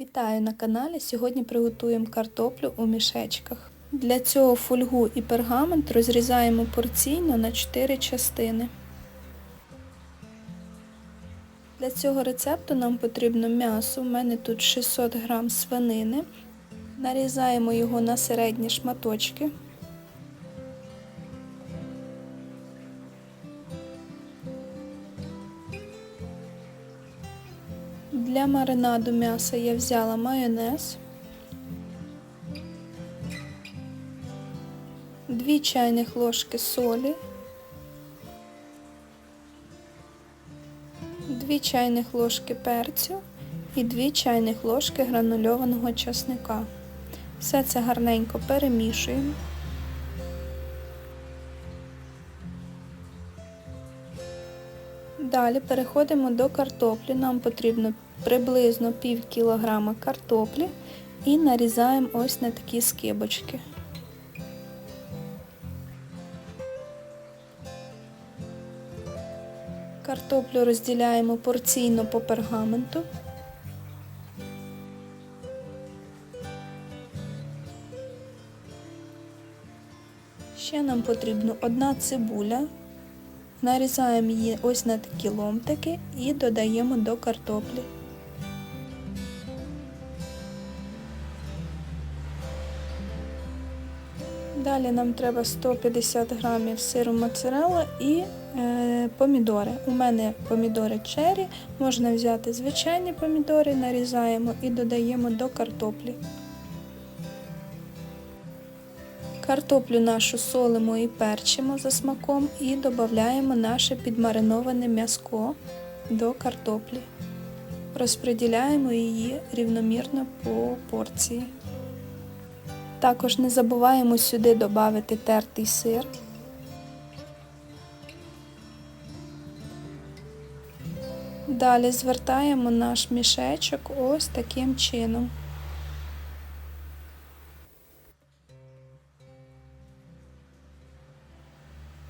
Вітаю на каналі. Сьогодні приготуємо картоплю у мішечках. Для цього фольгу і пергамент розрізаємо порційно на 4 частини. Для цього рецепту нам потрібно м'ясо. У мене тут 600 г свинини. Нарізаємо його на середні шматочки. Для маринаду м'яса я взяла майонез, 2 чайних ложки солі, 2 чайних ложки перцю і 2 чайних ложки гранульованого часника. Все це гарненько перемішуємо. Далі переходимо до картоплі. Нам потрібно приблизно пів кілограма картоплі і нарізаємо ось на такі скибочки. Картоплю розділяємо порційно по пергаменту. Ще нам потрібно одна цибуля. Нарізаємо її ось на такі ломтики і додаємо до картоплі. Далі нам треба 150 грамів сиру моцарелла і е, помідори. У мене помідори черрі, можна взяти звичайні помідори, нарізаємо і додаємо до картоплі. Картоплю нашу солимо і перчимо за смаком і додаємо наше підмариноване м'язко до картоплі. Розподіляємо її рівномірно по порції. Також не забуваємо сюди додати тертий сир. Далі звертаємо наш мішечок ось таким чином.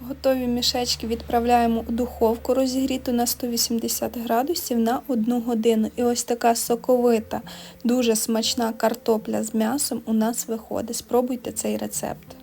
Готові мішечки відправляємо у духовку розігріту на 180 градусів на 1 годину. І ось така соковита, дуже смачна картопля з м'ясом у нас виходить. Спробуйте цей рецепт.